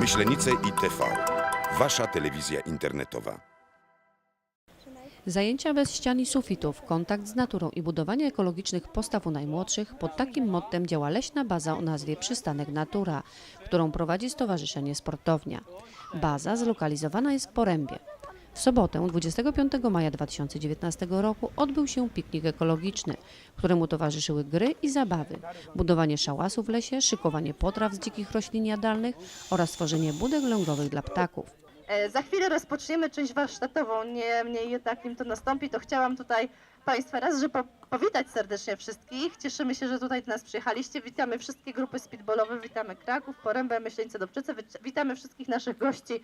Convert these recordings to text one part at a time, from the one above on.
Myślenice i TV. Wasza telewizja internetowa. Zajęcia bez ścian i sufitów, kontakt z naturą i budowanie ekologicznych postaw u najmłodszych pod takim mottem działa leśna baza o nazwie Przystanek Natura, którą prowadzi Stowarzyszenie Sportownia. Baza zlokalizowana jest w Porębie. W sobotę 25 maja 2019 roku odbył się piknik ekologiczny, któremu towarzyszyły gry i zabawy, budowanie szałasów w lesie, szykowanie potraw z dzikich roślin jadalnych oraz tworzenie budek lęgowych dla ptaków. E, Za chwilę rozpoczniemy część warsztatową. Nie mniej jednak nim to nastąpi, to chciałam tutaj Państwa raz, że po, powitać serdecznie wszystkich. Cieszymy się, że tutaj do nas przyjechaliście. Witamy wszystkie grupy speedballowe, witamy Kraków, Porębę, Myśleńce, Dobczyce. Wy- Witamy wszystkich naszych gości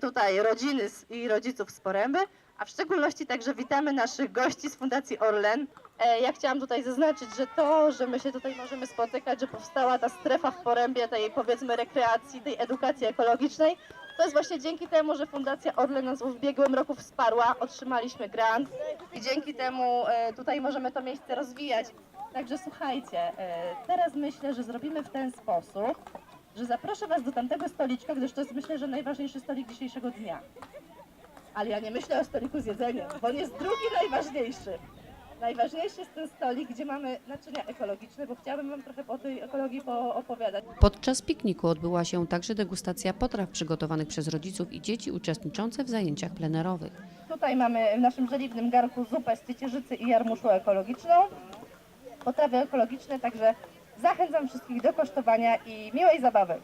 tutaj, rodziny i rodziców z Poręby, a w szczególności także witamy naszych gości z Fundacji Orlen. E, Ja chciałam tutaj zaznaczyć, że to, że my się tutaj możemy spotykać, że powstała ta strefa w Porębie tej powiedzmy rekreacji, tej edukacji ekologicznej, to jest właśnie dzięki temu, że Fundacja Orlen nas w ubiegłym roku wsparła, otrzymaliśmy grant i dzięki temu e, tutaj możemy to miejsce rozwijać. Także słuchajcie, e, teraz myślę, że zrobimy w ten sposób, że zaproszę Was do tamtego stoliczka, gdyż to jest myślę, że najważniejszy stolik dzisiejszego dnia. Ale ja nie myślę o stoliku z jedzeniem, bo on jest drugi najważniejszy. Najważniejszy jest ten stolik, gdzie mamy naczynia ekologiczne, bo chciałabym Wam trochę o tej ekologii poopowiadać. Podczas pikniku odbyła się także degustacja potraw przygotowanych przez rodziców i dzieci uczestniczące w zajęciach plenerowych. Tutaj mamy w naszym żeliwnym garku zupę z ciecierzycy i jarmuszu ekologiczną. Potrawy ekologiczne, także zachęcam wszystkich do kosztowania i miłej zabawy.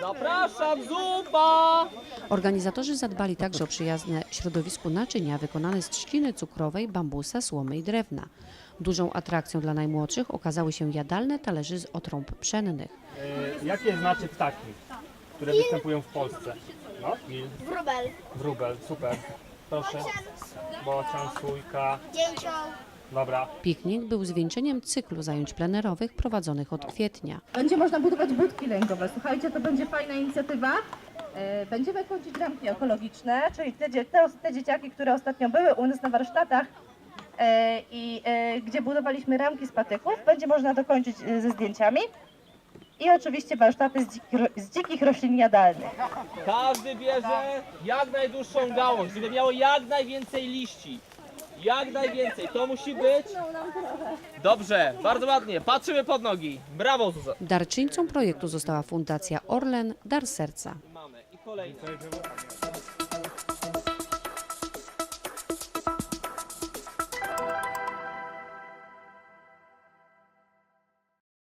Zapraszam, zupa! Organizatorzy zadbali także o przyjazne środowisku naczynia wykonane z trzciny cukrowej, bambusa, słomy i drewna. Dużą atrakcją dla najmłodszych okazały się jadalne talerze z otrąb pszennych. E, jakie znaczy ptaki, które występują w Polsce? No, il, Wróbel, wróbel, super. Proszę. Bocian, sójka. dzięcioł, Dobra. Piknik był zwieńczeniem cyklu zajęć plenerowych prowadzonych od kwietnia. Będzie można budować budki lęgowe. Słuchajcie, to będzie fajna inicjatywa. E, Będziemy kończyć ramki ekologiczne, czyli te, dzie- te, te dzieciaki, które ostatnio były u nas na warsztatach e, i e, gdzie budowaliśmy ramki z patyków, będzie można dokończyć ze zdjęciami. I oczywiście warsztaty z dzikich, ro- z dzikich roślin jadalnych. Każdy bierze jak najdłuższą gałąź, żeby miało jak najwięcej liści. Jak najwięcej. To musi być. Dobrze, bardzo ładnie. Patrzymy pod nogi. Brawo, Zuza. Darczyńcą projektu została Fundacja Orlen Dar Serca. Mamy i kolejny.